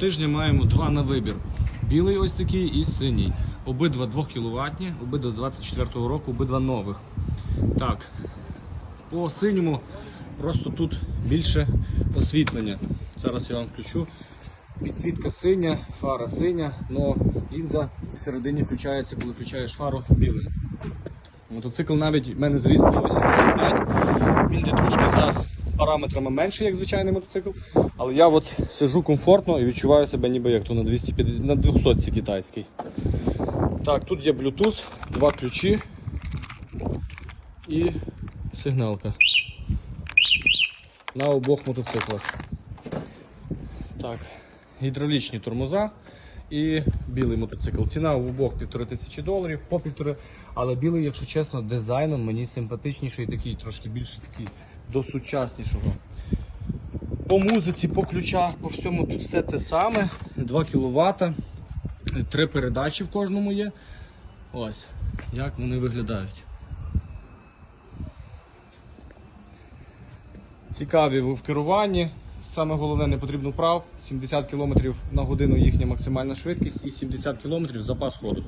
Тижня маємо два на вибір. Білий ось такий і синій. Обидва 2 кВт, обидва 24-го року, обидва нових. Так, по синьому просто тут більше освітлення. Зараз я вам включу. Підсвітка синя, фара синя, але лінза всередині включається, коли включаєш фару білим. Мотоцикл навіть в мене зріст 185. Він йде трошки параметрами менше, як звичайний мотоцикл. Але я от сижу комфортно і відчуваю себе ніби як то на 250, на 200 китайський. Так, тут є Bluetooth, два ключі і сигналка. На обох мотоциклах. Так, гідравлічні тормоза і білий мотоцикл. Ціна в обох півтори тисячі доларів, по півтори. Але білий, якщо чесно, дизайном мені симпатичніший, такий трошки більше такий до сучаснішого. По музиці, по ключах, по всьому тут все те саме. 2 кВт, три передачі в кожному є. Ось, як вони виглядають. Цікаві в керуванні. Саме головне не потрібно прав. 70 км на годину їхня максимальна швидкість і 70 км запас ходу.